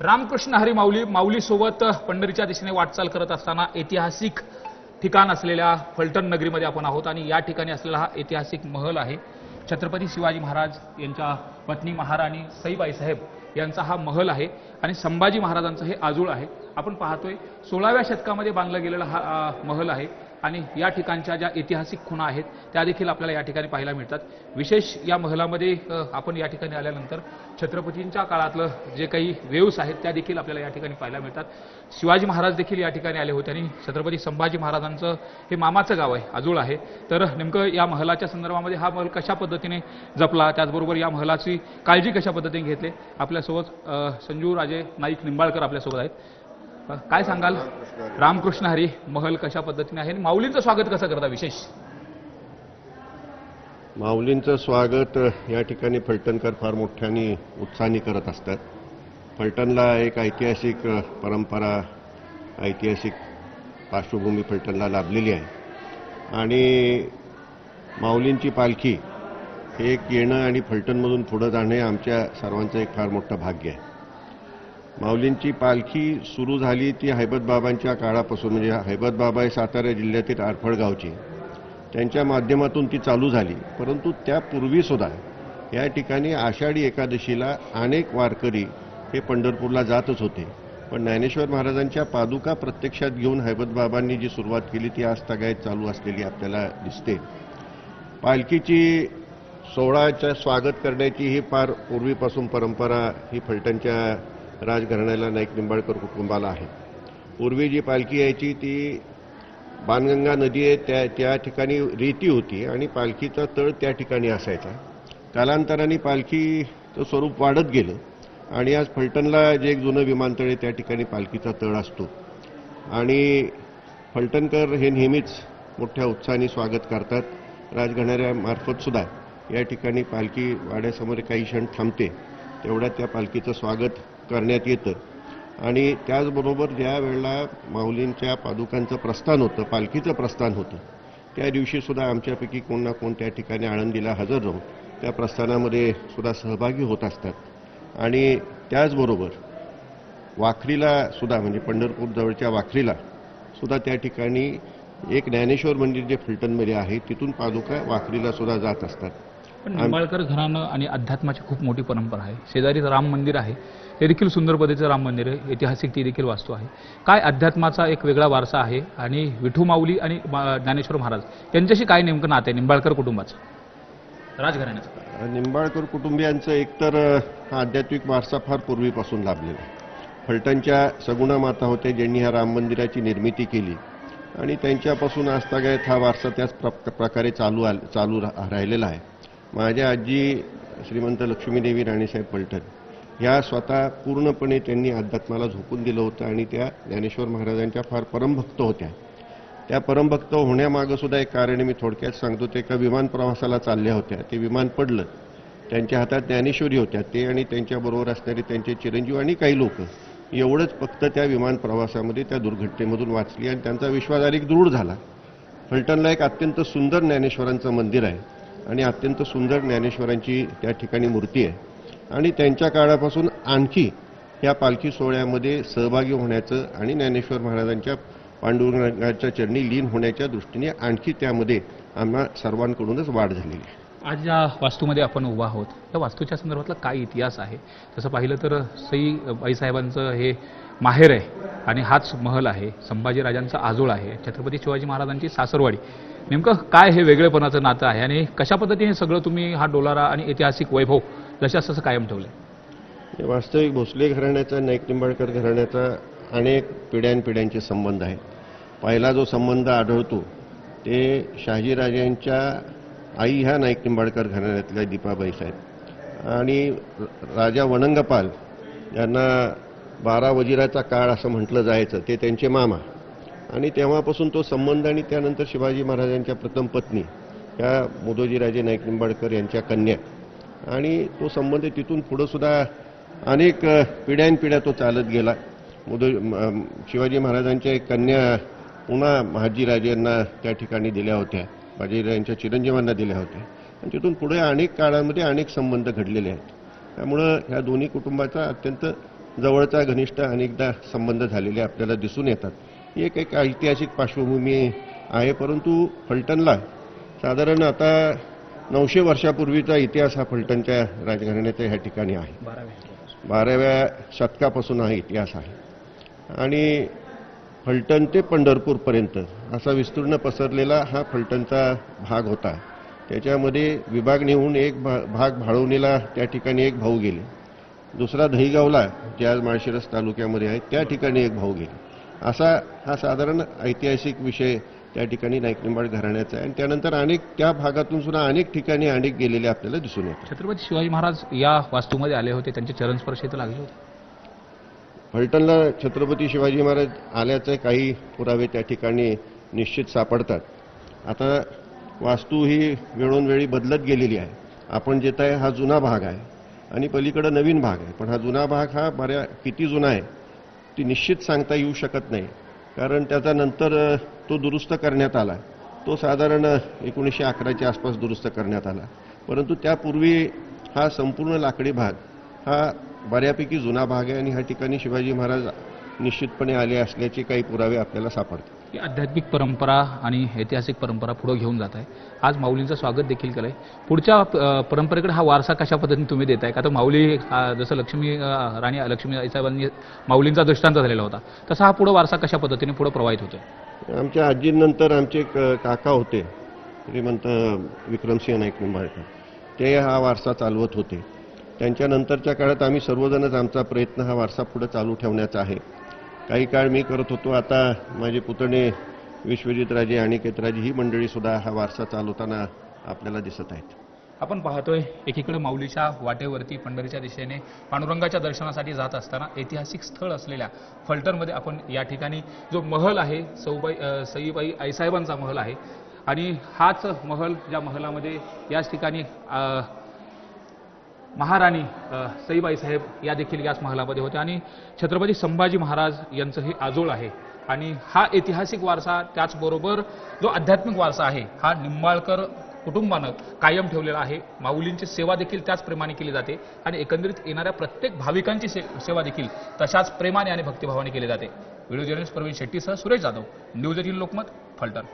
रामकृष्ण हरी माऊली माऊलीसोबत पंढरीच्या दिशेने वाटचाल करत असताना ऐतिहासिक ठिकाण असलेल्या फलटण नगरीमध्ये आपण आहोत आणि या ठिकाणी असलेला हा ऐतिहासिक महल आहे. छत्रपती शिवाजी महाराज यांच्या पत्नी महाराणी सईबाईसाहेब यांचा हा महल आहे आणि संभाजी महाराजांचं हे आजूळ आहे. आपण पाहतोय सोळाव्या शतकामध्ये बांधला गेलेला हा महल आहे. आणि या ठिकाणच्या ज्या ऐतिहासिक खुणा आहेत त्या देखील आपल्याला या ठिकाणी पाहायला मिळतात. विशेष या महलामध्ये आपण या ठिकाणी आल्यानंतर छत्रपतींच्या काळातलं जे काही वेव्स आहेत त्या देखील आपल्याला या ठिकाणी पाहायला मिळतात. शिवाजी महाराज देखील या ठिकाणी आले होते आणि छत्रपती संभाजी महाराजांचं हे मामाचं गाव आहे आजूळ आहे. तर नेमकं या महलाच्या संदर्भामध्ये हा महल कशा पद्धतीने जपला त्याचबरोबर या महलाची काळजी कशा पद्धतीने घेतली? आपल्यासोबत संजू राजे नाईक निंबाळकर आपल्यासोबत आहेत. काय सांगाल? रामकृष्ण हरी महल कशा पद्धतीने आहे? आणि माऊलींचं स्वागत कसं करता विशेष? माऊलींचं स्वागत या ठिकाणी फलटणकर फार मोठ्याने उत्साहाने करत असतात. फलटणला एक ऐतिहासिक परंपरा ऐतिहासिक पार्श्वभूमी फलटणला लाभलेली आहे. आणि माऊलींची पालखी हे एक येणं आणि फलटणमधून पुढं जाणं हे आमच्या सर्वांचं एक फार मोठं भाग्य आहे. माऊलींची पालखी सुरू झाली ती हैबतबाबांच्या काळापासून म्हणजे हैबतबाबा हे सातारा जिल्ह्यातील आरफळ गावचे. त्यांच्या माध्यमातून ती चालू झाली. परंतु त्यापूर्वीसुद्धा या ठिकाणी आषाढी एकादशीला अनेक वारकरी हे पंढरपूरला जातच होते. पण ज्ञानेश्वर महाराजांच्या पादुका प्रत्यक्षात घेऊन हैबतबाबांनी जी सुरुवात केली ती आज तगायत चालू असलेली आपल्याला दिसते. पालखीची सोहळाच्या स्वागत करण्याची ही फार पूर्वीपासून परंपरा ही फलटणच्या राजघराण्याला नाईक निंबाळकर कुटुंबाला आहे. पूर्वी जी पालखी यायची ती बाणगंगा नदी आहे त्या त्या ठिकाणी रेती होती आणि पालखीचा तळ त्या ठिकाणी असायचा. कालांतराने पालखीचं स्वरूप वाढत गेलं आणि आज फलटणला जे एक जुनं विमानतळ आहे त्या ठिकाणी पालखीचा तळ असतो. आणि फलटणकर हे नेहमीच मोठ्या उत्साहाने स्वागत करतात. राजघराण्यामार्फत सुद्धा या ठिकाणी पालखी वाड्यासमोर काही क्षण थांबते तेवढ्या त्या पालखीचं स्वागत करण्यात येतं. आणि त्याचबरोबर ज्या वेळेला माऊलींच्या पादुकांचं प्रस्थान होतं पालखीचं प्रस्थान होतं त्या दिवशी सुद्धा आमच्यापैकी कोण ना कोण त्या ठिकाणी आळंदीला हजर राहून त्या प्रस्थानामध्ये सुद्धा सहभागी होत असतात. आणि त्याचबरोबर वाखरीला सुद्धा म्हणजे पंढरपूर जवळच्या वाखरीला सुद्धा त्या ठिकाणी एक ज्ञानेश्वर मंदिर जे फलटणमध्ये आहे तिथून पादुका वाखरीला सुद्धा जात असतात. पण निंबाळकर घराणं आणि अध्यात्माची खूप मोठी परंपरा आहे. शेजारीच राम मंदिर आहे. हे देखील सुंदर पद्धतीचं राम मंदिर आहे. ऐतिहासिक ती देखील वास्तू आहे. काय अध्यात्माचा एक वेगळा वारसा आहे आणि विठू माऊली आणि मा- ज्ञानेश्वर महाराज यांच्याशी काय नेमकं नातं आहे निंबाळकर कुटुंबाचं? राजघराण्याचं. निंबाळकर कुटुंबियांचं एकतर हा आध्यात्मिक वारसा फार पूर्वीपासून लाभलेला आहे. फलटणच्या सगुणा माता होत्या ज्यांनी ह्या राम मंदिराची निर्मिती केली. आणि त्यांच्यापासून आजतागायत हा वारसा त्याच प्र- प्रकारे चालू आल- चालू रा- राहिलेला आहे. माझ्या आजी श्रीमंत लक्ष्मीदेवी राणीसाहेब फलटण ह्या स्वतः पूर्णपणे त्यांनी अध्यात्माला झोकून दिलं होतं आणि त्या ज्ञानेश्वर महाराजांच्या फार परमभक्त होत्या. त्या परमभक्त होण्यामागं सुद्धा एक कारण मी थोडक्यात सांगतो. ते एका विमान प्रवासाला चालल्या होत्या. ते विमान पडलं. त्यांच्या हातात ज्ञानेश्वरी होत्या. ते आणि त्यांच्याबरोबर असणारे त्यांचे चिरंजीव आणि काही लोक. एवढंच फक्त त्या विमान प्रवासामध्ये त्या दुर्घटनेमधून वाचली आणि त्यांचा विश्वास अधिक दृढ झाला. फलटणला एक अत्यंत सुंदर ज्ञानेश्वरांचं मंदिर आहे. आणि अत्यंत सुंदर ज्ञानेश्वरांची त्या ठिकाणी मूर्ती आहे. आणि त्यांच्या काळापासून आणखी या पालखी सोहळ्यामध्ये सहभागी होण्याचं आणि ज्ञानेश्वर महाराजांच्या पांडुरंगाच्या चरणी लीन होण्याच्या दृष्टीने आणखी त्यामध्ये आम्हा सर्वांकडूनच वाढ झालेली आहे. आज ज्या वास्तूमध्ये आपण उभा आहोत. त्या वास्तूच्या संदर्भातला काय इतिहास आहे? तसं पाहिलं तर सई बाईसाहेबांचं हे माहेर आहे आणि हाच महल आहे. संभाजीराजांचा आजोळ आहे. छत्रपती शिवाजी महाराजांची सासरवाडी. नेमकं काय हे वेगळेपणाचं नातं आहे? आणि कशा पद्धतीने सगळं तुम्ही हा डोलारा आणि ऐतिहासिक वैभव जशा तसं कायम ठेवलं हे वास्तविक भोसले घराण्याचा नाईक निंबाळकर घराण्याचा अनेक पिढ्यानपिढ्यांचे संबंध आहेत. पहिला जो संबंध आढळतो ते शहाजीराजांच्या आई ह्या नाईक निंबाळकर घराण्यातल्या दीपाबाई साहेब. आणि राजा वणंगपाल यांना बारा वजिराचा काळ असं म्हटलं जायचं ते त्यांचे मामा. आणि तेव्हापासून तो संबंध आणि त्यानंतर शिवाजी महाराजांच्या प्रथम पत्नी ह्या मुदोजीराजे नाईक निंबाळकर यांच्या कन्या. आणि तो संबंध तिथून पुढं सुद्धा अनेक पिढ्यानपिढ्या तो चालत गेला. मुद म- शिवाजी महाराजांच्या एक कन्या पुन्हा महाजीराजेंना त्या ठिकाणी दिल्या होत्या. बाजीराजांच्या चिरंजीवांना दिल्या होत्या. आणि तिथून पुढे अनेक काळामध्ये अनेक संबंध घडलेले आहेत. त्यामुळं ह्या दोन्ही कुटुंबाचा अत्यंत जवळचा घनिष्ठ अनेकदा संबंध झालेले आपल्याला दिसून येतात. ही एक एक ऐतिहासिक पार्श्वभूमी आहे परंतु फलटणला साधारण आता नऊशे वर्षापूर्वीचा इतिहास हा फलटणच्या राजघराण्याच्या ह्या ठिकाणी आहे. बाराव्या शतकापासून हा इतिहास आहे. आणि फलटण ते पंढरपूरपर्यंत असा विस्तीर्ण पसरलेला हा फलटणचा भाग होता. त्याच्यामध्ये विभागणी होऊन एक भा भाग भाळवणीला त्या ठिकाणी एक भाऊ गेले. दुसरा दहीगावला जे आज माळशिरस तालुक्यामध्ये आहे त्या ठिकाणी एक भाऊ गेले. असा हा साधारण ऐतिहासिक विषय त्या ठिकाणी नाईक घराण्याचा आहे. आणि त्यानंतर अनेक त्या भागातून सुद्धा अनेक ठिकाणी अनेक गेलेले आपल्याला दिसून येतात. छत्रपती शिवाजी महाराज या वास्तूमध्ये आले होते त्यांचे चरणस्पर्श इथं लागले होते. फलटणला छत्रपती शिवाजी महाराज आल्याचे काही पुरावे त्या ठिकाणी निश्चित सापडतात. आता वास्तू ही वेळोनवेळी बदलत गेलेली आहे. आपण जेत आहे हा जुना भाग आहे आणि पलीकडे नवीन भाग आहे. पण हा जुना भाग हा बऱ्या किती जुना आहे ती निश्चित सांगता येऊ शकत नाही. कारण त्याचा नंतर तो दुरुस्त करण्यात आला. तो साधारण एकोणीसशे अकराच्या आसपास दुरुस्त करण्यात आला. परंतु त्यापूर्वी हा संपूर्ण लाकडी भाग हा बऱ्यापैकी जुना भाग आहे आणि ह्या ठिकाणी शिवाजी महाराज निश्चितपणे आले असल्याचे काही पुरावे आपल्याला सापडतात. ही आध्यात्मिक परंपरा आणि ऐतिहासिक परंपरा पुढं घेऊन जात आहे. आज माऊलींचं स्वागत देखील केलंय. पुढच्या परंपरेकडे हा वारसा कशा पद्धतीने तुम्ही देत आहे का तर माऊली जसं लक्ष्मी राणी लक्ष्मी साहेबांनी माऊलींचा दृष्टांत झालेला होता. तसा हा पुढं वारसा कशा पद्धतीने पुढं प्रवाहित होतो आमच्या आजींनंतर आमचे काका होते श्रीमंत विक्रमसिंह नाईक निंबाळकर. ते हा वारसा चालवत होते. त्यांच्यानंतरच्या काळात आम्ही सर्वजणच आमचा प्रयत्न हा वारसा पुढे चालू ठेवण्याचा आहे. काही काळ मी करत होतो. आता माझे पुतणे विश्वजितराजे राजे ही मंडळी सुद्धा हा वारसा चालवताना आपल्याला दिसत आहेत. आपण पाहतोय एकीकडे माऊलीच्या वाटेवरती पंढरीच्या दिशेने पांडुरंगाच्या दर्शनासाठी जात असताना ऐतिहासिक स्थळ असलेल्या फलटणमध्ये आपण या ठिकाणी जो महल आहे सौबाई सईबाई आईसाहेबांचा महल आहे. आणि हाच महल ज्या महलामध्ये याच ठिकाणी महाराणी सईबाई साहेब या देखील याच महालामध्ये होत्या आणि छत्रपती संभाजी महाराज यांचं हे आजोळ आहे. आणि हा ऐतिहासिक वारसा त्याचबरोबर जो आध्यात्मिक वारसा आहे हा निंबाळकर कुटुंबानं कायम ठेवलेला आहे. माऊलींची सेवा देखील त्याच प्रेमाने केली जाते आणि एकंदरीत येणाऱ्या प्रत्येक भाविकांची से- सेवा देखील तशाच प्रेमाने आणि भक्तिभावाने केली जाते. व्हिडिओ जर्नलिस्ट प्रवीण शेट्टीसह सुरेश जाधव न्यूज एटीन लोकमत फलटण.